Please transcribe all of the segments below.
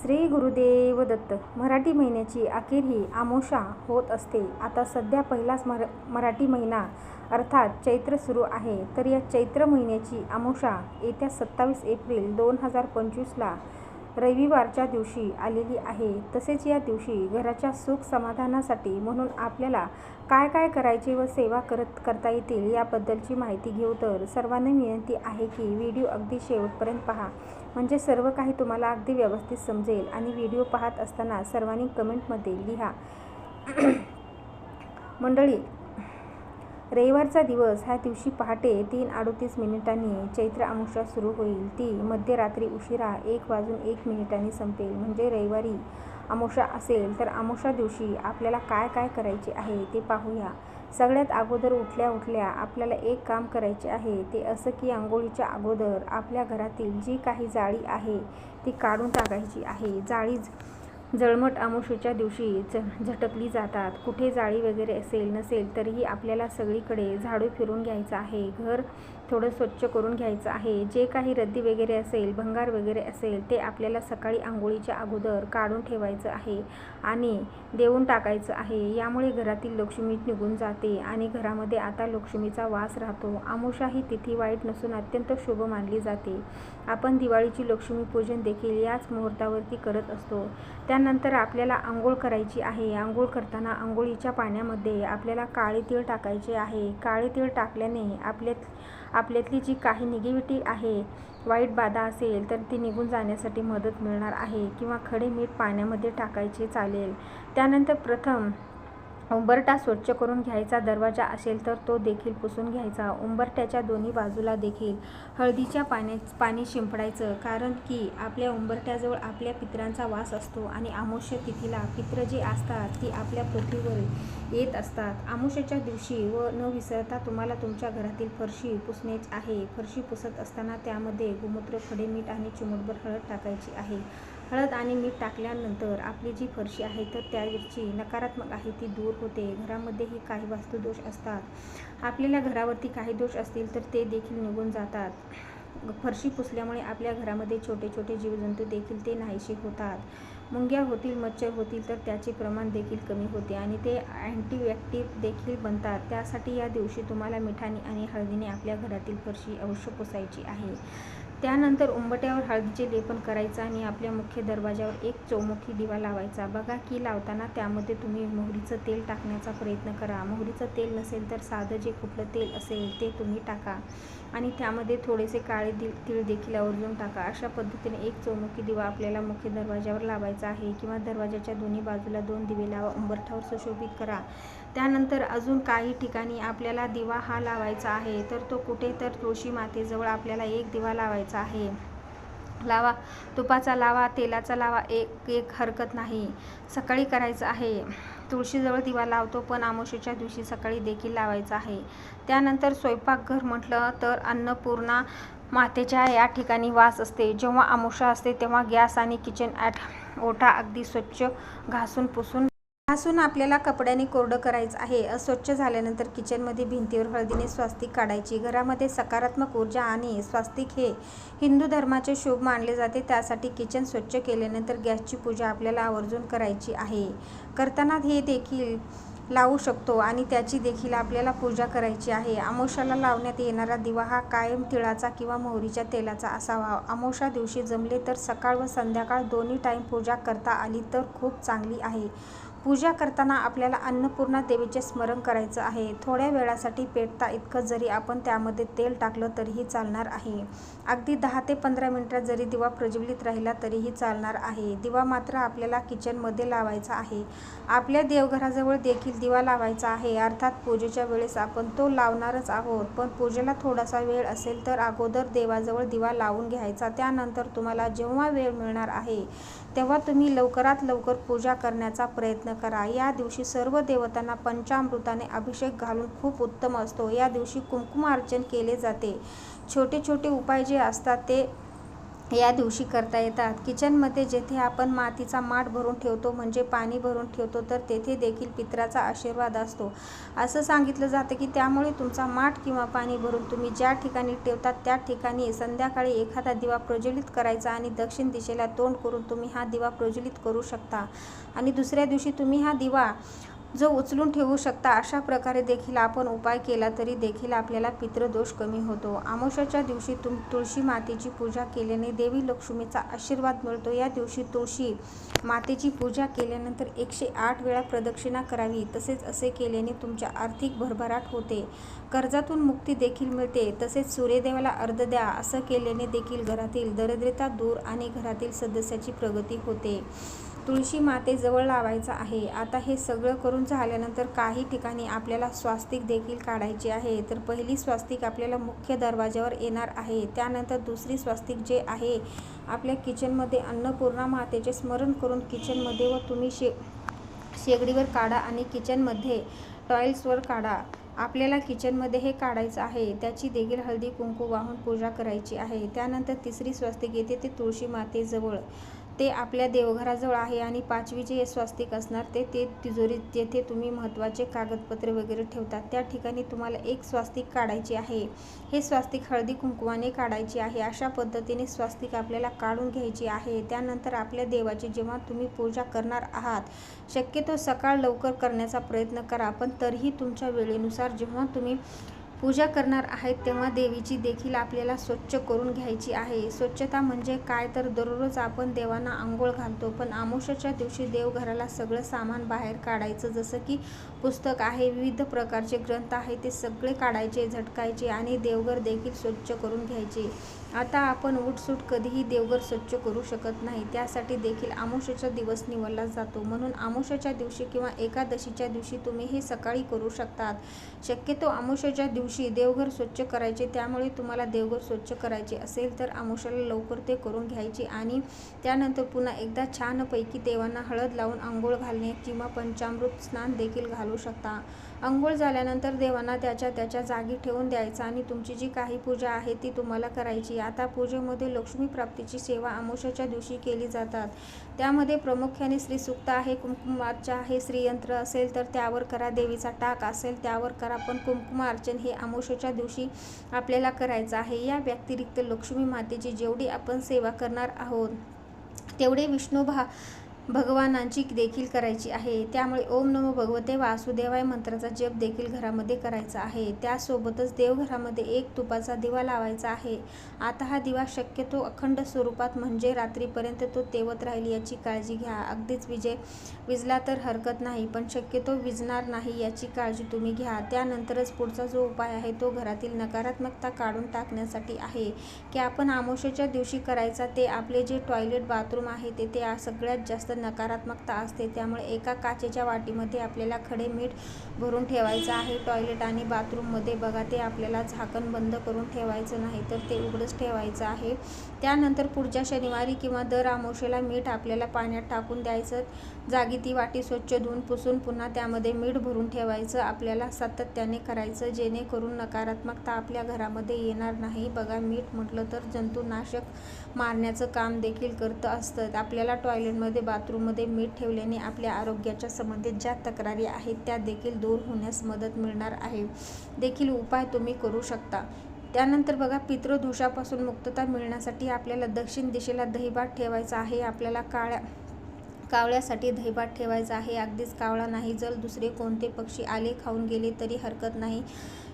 श्री गुरुदेव दत्त. मराठी महिन्याची अखेर ही आमोशा होत असते. आता सध्या पहिलाच मर मराठी महिना अर्थात चैत्र सुरू आहे. तर या चैत्र महिन्याची आमोशा येत्या सत्तावीस एप्रिल दोन हजार पंचवीसला रविवारच्या दिवशी आलेली आहे. तसेच या दिवशी घराच्या सुख समाधानासाठी म्हणून आपल्याला काय काय करायचे व सेवा करत करता येतील याबद्दलची माहिती घेऊ तर सर्वांना विनंती आहे की व्हिडिओ अगदी शेवटपर्यंत पहा. म्हणजे सर्व काही तुम्हाला अगदी व्यवस्थित समजेल आणि व्हिडिओ पाहत असताना सर्वांनी कमेंटमध्ये लिहा. मंडळी रविवारचा दिवस ह्या दिवशी पहाटे तीन अडतीस मिनिटांनी चैत्र अमावस्या सुरू होईल. ती मध्यरात्री उशिरा एक वाजून एक मिनिटांनी संपेल. म्हणजे रविवारी अमोशा असेल तर अमोशा दिवशी आपल्याला काय काय करायचे आहे ते पाहूया. सगळ्यात अगोदर उठल्या उठल्या आपल्याला एक काम करायचे आहे. ते असं की आंघोळीच्या अगोदर आपल्या घरातील जी काही जाळी आहे ती काढून टाकायची आहे. जाळी जळमट अमावस्येच्या दिवशी ज झटकली जातात. कुठे जाळी वगैरे असेल नसेल तरीही आपल्याला सगळीकडे झाडू फिरून घ्यायचं आहे. घर थोडं स्वच्छ करून घ्यायचं आहे. जे काही रद्दी वगैरे असेल भंगार वगैरे असेल ते आपल्याला सकाळी आंघोळीच्या अगोदर काढून ठेवायचं आहे आणि देऊन टाकायचं आहे. यामुळे घरातील लक्ष्मी निघून जाते आणि घरामध्ये आता लक्ष्मीचा वास राहतो. आमुषा ही तिथी वाईट नसून अत्यंत शुभ मानली जाते. आपण दिवाळीची लक्ष्मीपूजन देखील याच मुहूर्तावरती करत असतो. त्यानंतर आपल्याला आंघोळ करायची आहे. आंघोळ करताना आंघोळीच्या पाण्यामध्ये आपल्याला काळे तीळ टाकायचे आहे. काळे तीळ टाकल्याने आपल्या आपल्यातली जी काही निगेटिव्हिटी आहे वाईट बाधा असेल तर ती निघून जाण्यासाठी मदत मिळणार आहे. किंवा खडे मीठ पाण्यामध्ये टाकायचे चालेल. त्यानंतर प्रथम उंबरटा स्वच्छ करून घ्यायचा दरवाजा असेल तर तो देखील पुसून घ्यायचा. उंबरट्याच्या दोन्ही बाजूला देखील हळदीच्या पाण्या पाणी शिंपडायचं. कारण की आपल्या उंबरट्याजवळ आपल्या पित्रांचा वास असतो आणि आमुष्य तिथीला पित्र जे असतात ती आपल्या पृथ्वीवर येत असतात. आमुष्याच्या दिवशी व न विसरता तुम्हाला तुमच्या घरातील फरशी पुसणेच आहे. फरशी पुसत असताना त्यामध्ये गोमूत्र खडे मीठ आणि चिमूटभर हळद टाकायची आहे. हळद आणि मीठ टाकल्यानंतर आपली जी फरशी आहे तर त्यावरची नकारात्मक आहे ती दूर होते. घरामध्येही काही वास्तुदोष असतात. आपल्याला घरावरती काही दोष असतील तर ते देखील निघून जातात. फरशी पुसल्यामुळे आपल्या घरामध्ये छोटे छोटे जीवजंतू देखील ते नाहीसे होतात. मुंग्या होतील मच्छर होतील तर त्याचे प्रमाण देखील कमी होते आणि ते अँटीबॅक्टिव्ह देखील बनतात. त्यासाठी या दिवशी तुम्हाला मिठाने आणि हळदीने आपल्या घरातील फरशी अवश्य पुसायची आहे. त्यानंतर उंबट्यावर हळदीचे लेपन करायचं आणि आपल्या मुख्य दरवाजावर एक चौमुखी दिवा लावायचा. बघा की लावताना त्यामध्ये तुम्ही मोहरीचं तेल टाकण्याचा प्रयत्न करा. मोहरीचं तेल नसेल तर साधं जे कुठलं तेल असेल ते तुम्ही टाका. आणि त्यामध्ये थोडेसे काळे दि तीळ देखील आवर्जून टाका. अशा पद्धतीने एक चौमुखी दिवा आपल्याला मुख्य दरवाजावर लावायचा आहे किंवा दरवाजाच्या दोन्ही बाजूला दोन दिवे लावा. उंबरठावर सुशोभित करा. त्यानंतर अजून काही ठिकाणी आपल्याला दिवा हा लावायचा आहे तर तो कुठे तर तुळशी मातेजवळ आपल्याला एक दिवा लावायचा आहे. लावा तुपाचा लावा तेलाचा लावा एक एक हरकत नाही. सकाळी करायचं आहे. तुळशीजवळ दिवा लावतो पण आमोशीच्या दिवशी सकाळी देखील लावायचा आहे. त्यानंतर स्वयंपाकघर म्हटलं तर अन्नपूर्णा मातेच्या या ठिकाणी वास असते. जेव्हा आमोशा असते तेव्हा गॅस आणि किचन ॲट ओटा अगदी स्वच्छ घासून पुसून घासून आपल्याला कपड्याने कोरडं करायचं आहे. अस्वच्छ झाल्यानंतर किचनमध्ये भिंतीवर हळदीने स्वास्तिक काढायची. घरामध्ये सकारात्मक ऊर्जा आणि स्वास्तिक हे हिंदू धर्माचे शुभ मानले जाते. त्यासाठी किचन स्वच्छ केल्यानंतर गॅसची पूजा आपल्याला आवर्जून करायची आहे. करताना हे देखील लावू शकतो आणि त्याची देखील आपल्याला पूजा करायची आहे. आमोशाला लावण्यात येणारा दिवा हा कायम तिळाचा किंवा मोहरीच्या तेलाचा असावा. आमोशा दिवशी जमले तर सकाळ व संध्याकाळ दोन्ही टाईम पूजा करता आली तर खूप चांगली आहे. पूजा करताना आपल्याला अन्नपूर्णा देवीचे स्मरण करायचं आहे. थोड्या वेळासाठी पेटता इतकं जरी आपण त्यामध्ये तेल टाकलं तरीही चालणार आहे. अगदी दहा ते पंधरा मिनटात जरी दिवा प्रज्वलित राहिला तरीही चालणार आहे. दिवा मात्र आपल्याला किचनमध्ये लावायचा आहे. आपल्या देवघराजवळ देखील दिवा लावायचा आहे. अर्थात पूजेच्या वेळेस आपण तो लावणारच आहोत. पण पूजेला थोडासा वेळ असेल तर अगोदर देवाजवळ दिवा लावून घ्यायचा. त्यानंतर तुम्हाला जेव्हा वेळ मिळणार आहे तेव्हा तुम्ही लवकरात लवकर पूजा करण्याचा प्रयत्न करा. या दिवशी सर्व देवतांना पंचामृताने अभिषेक घालून खूप उत्तम असतो. या दिवशी कुंकुमार्चन केले जाते. छोटे छोटे उपाय जे असतात ते या दिवशी करता येतात. किचनमध्ये जेथे आपण मातीचा माठ भरून ठेवतो म्हणजे पाणी भरून ठेवतो तर तेथे देखील पित्राचा आशीर्वाद असतो. असं सांगितलं जातं की त्यामुळे तुमचा माठ किंवा पाणी भरून तुम्ही ज्या ठिकाणी ठेवतात त्या ठिकाणी संध्याकाळी एखादा दिवा प्रज्वलित करायचा आणि दक्षिण दिशेला तोंड करून तुम्ही हा दिवा प्रज्वलित करू शकता. आणि दुसऱ्या दिवशी तुम्ही हा दिवा जो उचलून ठेवू शकता अशा प्रकारे देखील आपण उपाय केला तरी देखील आपल्याला पितृदोष कमी होतो. आमोशाच्या दिवशी तुम तुळशी मातेची पूजा केल्याने देवी लक्ष्मीचा आशीर्वाद मिळतो. या दिवशी तुळशी मातेची पूजा केल्यानंतर एकशे आठ वेळा प्रदक्षिणा करावी. तसेच असे केल्याने तुमच्या आर्थिक भरभराट होते. कर्जातून मुक्ती देखील मिळते. तसेच सूर्यदेवाला अर्ध द्या. असं केल्याने देखील घरातील दरिद्रता दूर आणि घरातील सदस्याची प्रगती होते. तुळशी मातेजवळ लावायचा आहे. आता हे सगळं करून झाल्यानंतर काही ठिकाणी आपल्याला स्वास्तिक देखील काढायचे आहे. तर पहिली स्वास्तिक आपल्याला मुख्य दरवाज्यावर येणार आहे. त्यानंतर दुसरी स्वास्तिक जे आहे आपल्या किचनमध्ये अन्नपूर्णा मातेचे स्मरण करून किचनमध्ये व तुम्ही शे शेगडीवर काढा आणि किचनमध्ये टॉयल्सवर काढा. आपल्याला किचनमध्ये हे काढायचं आहे. त्याची देखील हळदी कुंकू वाहून पूजा करायची आहे. त्यानंतर तिसरी स्वास्तिक येते ते तुळशी मातेजवळ ते आपल्या देवघराजवळ आहे आणि पाचवी जे स्वास्तिक असणार ते ते तिजोरीत जेथे तुम्ही महत्त्वाचे कागदपत्रे वगैरे ठेवतात त्या ठिकाणी तुम्हाला एक स्वास्तिक काढायची आहे. हे स्वास्तिक हळदी कुंकवाने काढायचे आहे. अशा पद्धतीने स्वास्तिक आपल्याला काढून घ्यायची आहे. त्यानंतर आपल्या देवाची जेव्हा तुम्ही पूजा करणार आहात शक्यतो सकाळ लवकर करण्याचा प्रयत्न करा पण तरीही तुमच्या वेळेनुसार जेव्हा तुम्ही पूजा करणार आहेत तेव्हा देवीची देखील आपल्याला स्वच्छ करून घ्यायची आहे. स्वच्छता म्हणजे काय? तर दररोज आपण देवांना आंघोळ घालतो पण आमोशाच्या दिवशी देवघराला सगळं सामान बाहेर काढायचं जसं की पुस्तक आहे विविध प्रकारचे ग्रंथ आहे ते सगळे काढायचे झटकायचे आणि देवघर देखील स्वच्छ करून घ्यायचे. आता आपण उठसूट कधीही देवघर स्वच्छ करू शकत नाही. त्यासाठी देखील आमोशाचा दिवस निवडला जातो. म्हणून आमोशाच्या दिवशी किंवा एकादशीच्या दिवशी तुम्ही हे सकाळी करू शकतात. शक्यतो आमोशाच्या दिवशी देवघर स्वच्छ करायचे त्यामुळे तुम्हाला देवघर स्वच्छ करायचे असेल तर आमोशाला लवकर ते करून घ्यायचे आणि त्यानंतर पुन्हा एकदा छानपैकी देवांना हळद लावून आंघोळ घालणे किंवा पंचामृत स्नान देखील घालू शकता. अंघोळ झाल्यानंतर देवांना त्याच्या त्याच्या जागी ठेवून द्यायचा आणि तुमची जी काही पूजा आहे ती तुम्हाला करायची. आता पूजेमध्ये लक्ष्मी प्राप्तीची सेवा आमोशाच्या दिवशी केली जातात. त्यामध्ये प्रामुख्याने श्रीसुक्त आहे कुंकुमार्चा आहे श्रीयंत्र असेल तर त्यावर करा देवीचा टाक असेल त्यावर करा पण कुंकुमार्चन हे आमोशाच्या दिवशी आपल्याला करायचं आहे. या व्यतिरिक्त लक्ष्मी मातेची जेवढी आपण सेवा करणार आहोत तेवढे विष्णू भा भगवानांची देखील करायची आहे. त्यामुळे ओम नमो भगवते वासुदेवाय मंत्राचा जप देखील घरामध्ये करायचा आहे. त्यासोबतच देवघरामध्ये एक तुपाचा दिवा लावायचा आहे. आता हा दिवा शक्यतो अखंड स्वरूपात म्हणजे रात्रीपर्यंत तो तेवत राहील याची काळजी घ्या. अगदीच विजय विजला तर हरकत नाही पण शक्यतो विजणार नाही याची काळजी तुम्ही घ्या. त्यानंतरच पुढचा जो उपाय आहे तो घरातील नकारात्मकता काढून टाकण्यासाठी आहे. की आपण आमोशाच्या दिवशी करायचा ते आपले जे टॉयलेट बाथरूम आहे ते ते सगळ्यात जास्त नकारात्मकता असते. त्यामुळे एका काचेच्या वाटीमध्ये आपल्याला खडे मीठ भरून ठेवायचं आहे. टॉयलेट आणि बाथरूममध्ये बघा ते आपल्याला झाकण बंद करून ठेवायचं नाही तर ते उघडंच ठेवायचं आहे. त्यानंतर पुढच्या शनिवारी किंवा दर आमोशेला मीठ आपल्याला पाण्यात टाकून द्यायचं. जागी ती वाटी स्वच्छ धुवून पुसून पुन्हा त्यामध्ये मीठ भरून ठेवायचं. आपल्याला सातत्याने करायचं जेणेकरून नकारात्मकता आपल्या घरामध्ये येणार नाही. बघा मीठ म्हटलं तर जंतुनाशक मारण्याचं काम देखील करतं असतं. आपल्याला टॉयलेटमध्ये बाथरूममध्ये मीठ ठेवल्याने आपल्या आरोग्याच्या संबंधित ज्या तक्रारी आहेत त्या देखील दूर होण्यास मदत मिळणार आहे. देखील उपाय तुम्ही करू शकता. त्यानंतर बघा पितृदोषापासून मुक्तता मिळण्यासाठी आपल्याला दक्षिण दिशेला दहीभात ठेवायचा आहे. आपल्याला काळ्या कावळ्यासाठी दहीभात ठेवायचा आहे. अगदीच कावळा नाही. जर दुसरे कोणते पक्षी आले खाऊन गेले तरी हरकत नाही.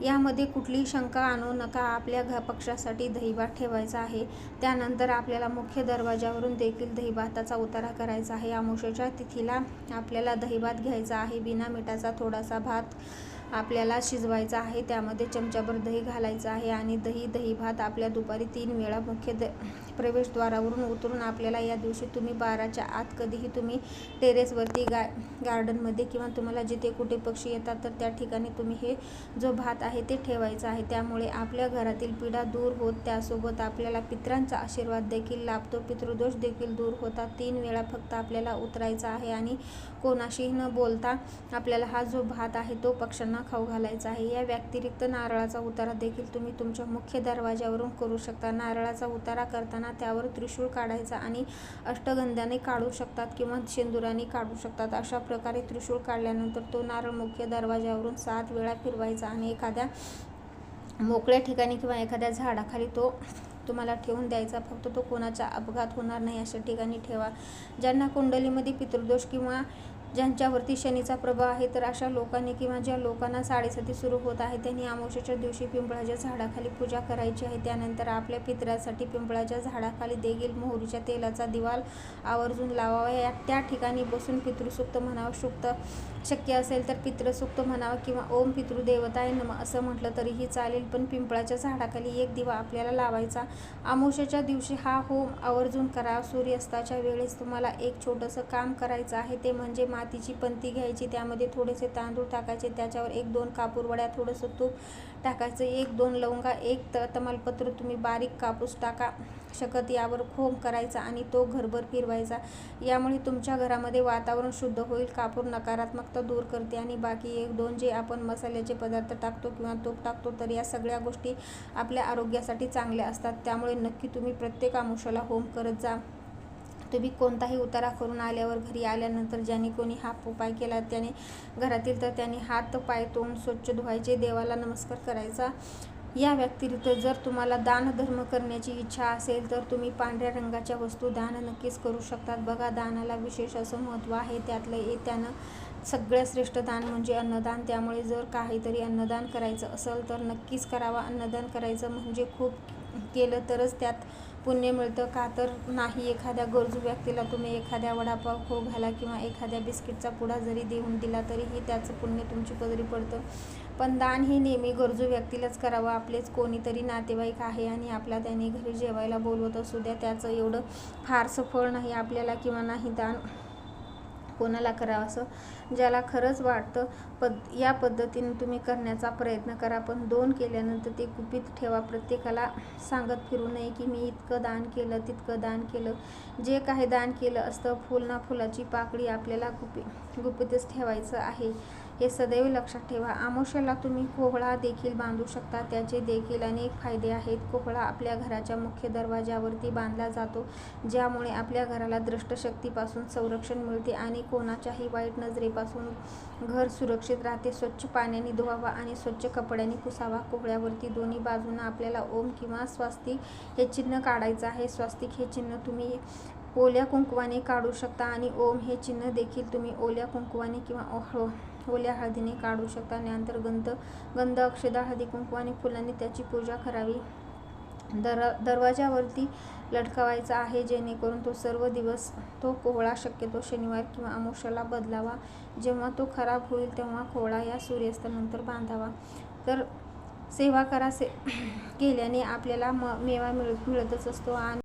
यामध्ये कुठलीही शंका आणू नका. आपल्या घ पक्षासाठी दहीभात ठेवायचा आहे. त्यानंतर आपल्याला मुख्य दरवाजावरून देखील दहीभाताचा उतारा करायचा आहे. आमुषाच्या तिथीला आपल्याला दहीभात घ्यायचा आहे. बिना मिठाचा थोडासा भात आपल्याला शिजवायचा आहे. त्यामध्ये चमचाभर दही घालायचं आहे आणि दही दही भात आपल्या दुपारी तीन वेळा मुख्य द प्रवेशद्वारावरून उतरून आपल्याला या दिवशी तुम्ही बाराच्या आत कधीही तुम्ही टेरेसवरती गा गार्डनमध्ये किंवा तुम्हाला जिथे कुठे पक्षी येतात तर त्या ठिकाणी तुम्ही हे जो भात आहे ते ठेवायचं आहे. त्यामुळे आपल्या घरातील पिढा दूर होत त्यासोबत आपल्याला पित्रांचा आशीर्वाद देखील लाभतो. पितृदोष देखील दूर होतात. तीन वेळा फक्त आपल्याला उतरायचा आहे आणि कोणाशीही न बोलता आपल्याला हा जो भात आहे तो पक्ष्यांना खाऊ घालायचा आहे. या व्यतिरिक्त नारळाचा उतारा देखील तुम्ही तुमच्या मुख्य दरवाज्यावरून करू शकता. नारळाचा उतारा करताना असताना त्यावर त्रिशूळ काढायचा आणि अष्टगंधाने काढू शकतात किंवा शेंदुराने काढू शकतात. अशा प्रकारे त्रिशूळ काढल्यानंतर तो नारळ मुख्य दरवाजावरून सात वेळा फिरवायचा आणि एखाद्या मोकळ्या ठिकाणी किंवा एखाद्या झाडाखाली तो तुम्हाला ठेवून द्यायचा. फक्त तो कोणाचा अपघात होणार नाही अशा ठिकाणी ठेवा. ज्यांना कुंडलीमध्ये पितृदोष किंवा ज्यांच्यावरती शनीचा प्रभाव आहे तर अशा लोकांनी किंवा ज्या लोकांना साडेसाती सुरू होत आहे त्यांनी अमावस्येच्या दिवशी पिंपळाच्या झाडाखाली पूजा करायची आहे. त्यानंतर आपल्या पित्रासाठी पिंपळाच्या झाडाखाली देखील मोहरीच्या तेलाचा दिवाल आवर्जून लावावा. या त्या ठिकाणी बसून पितृसुक्त म्हणावं शुक्त शक्य असेल तर पितृसूक्त म्हणावं किंवा ओम पितृदेवताय नम असं म्हटलं तरीही चालेल पण पिंपळाच्या झाडाखाली एक दिवा आपल्याला लावायचा. आमोशाच्या दिवशी हा होम आवर्जून करा. सूर्यास्ताच्या वेळेस तुम्हाला एक छोटंसं काम करायचं आहे ते म्हणजे मातीची पंती घ्यायची त्यामध्ये थोडेसे तांदूळ टाकायचे त्याच्यावर एक दोन कापूरवड्या थोडंसं तूप टाकायचं एक दोन लवंगा एक त तमालपत्र तुम्ही बारीक कापूस टाका. शकत यावर खोम करायचा आणि तो घरभर फिरवायचा. यामुळे तुमच्या घरामध्ये वातावरण शुद्ध होईल कापूर नकारात्मकता दूर करते आणि बाकी एक दोन जे आपण मसाल्याचे पदार्थ टाकतो किंवा तूप टाकतो तर या सगळ्या गोष्टी आपल्या आरोग्यासाठी चांगल्या असतात. त्यामुळे नक्की तुम्ही प्रत्येक आमुषाला होम करत जा. तुम्ही कोणताही उतारा करून आल्यावर घरी आल्यानंतर ज्याने कोणी हा उपाय केला त्याने घरातील तर त्याने हात पाय तोंड स्वच्छ धुवायचे देवाला नमस्कार करायचा. या व्यतिरिक्त जर तुम्हाला दानधर्म करण्याची इच्छा असेल तर तुम्ही पांढऱ्या रंगाच्या वस्तू दान नक्कीच करू शकतात. बघा दानाला विशेष असं महत्त्व आहे. त्यातलं येत्यानं सगळ्यात श्रेष्ठ दान म्हणजे अन्नदान. त्यामुळे जर काहीतरी अन्नदान करायचं असेल तर नक्कीच करावा. अन्नदान करायचं म्हणजे खूप केलं तरच त्यात पुण्य मिळतं. का तर नाही एखाद्या गरजू व्यक्तीला तुम्ही एखाद्या वडापाव खो घाला किंवा एखाद्या बिस्किटचा पुडा जरी देऊन दिला तरीही त्याचं पुण्य तुमची पदरी पडतं. पण दान हे नेहमी गरजू व्यक्तीलाच करावं. आपलेच कोणीतरी नातेवाईक आहे आणि आपला त्याने घरी जेवायला बोलवत असू द्या त्याचं एवढं फारसं फळ नाही आपल्याला किंवा नाही दान कोणाला करावं असं. ज्याला खरंच वाटतं पद या पद्धतीने तुम्ही करण्याचा प्रयत्न करा. पण दोन केल्यानंतर ते गुपित ठेवा. प्रत्येकाला सांगत फिरू नये की मी इतकं दान केलं तितकं दान केलं. जे काही दान केलं असतं फुल ना फुलाची पाकळी आपल्याला गुपी गुपितच ठेवायचं आहे. हे सदैव लक्षात ठेवा. आमोशाला तुम्ही कोहळा देखील बांधू शकता. त्याचे देखील अनेक फायदे आहेत. कोहळा आपल्या घराच्या मुख्य दरवाजावरती बांधला जातो ज्यामुळे आपल्या घराला दृष्टशक्तीपासून संरक्षण मिळते आणि कोणाच्याही वाईट नजरेपासून घर सुरक्षित राहते. स्वच्छ पाण्याने धुवावा आणि स्वच्छ कपड्याने पुसावा. कोहळ्यावरती दोन्ही बाजूंना आपल्याला ओम किंवा स्वास्तिक हे चिन्ह काढायचं आहे. स्वास्तिक हे चिन्ह तुम्ही ओल्या कुंकवाने काढू शकता आणि ओम हे चिन्ह देखील तुम्ही ओल्या कुंकवाने किंवा ओहळो ओल्या हळदीने काढू शकता. त्यानंतर गंध गंध अक्षदा हळदी कुंकवाने फुलांनी त्याची पूजा करावी. दर दरवाजावरती लटकवायचा आहे जेणेकरून तो सर्व दिवस तो कोहळा शक्यतो शनिवार किंवा अमावस्याला बदलावा. जेव्हा तो खराब होईल तेव्हा कोहळा या सूर्यास्तानंतर बांधावा. तर सेवा करा से केल्याने आपल्याला म मेवा मिळ मिळतच असतो. आणि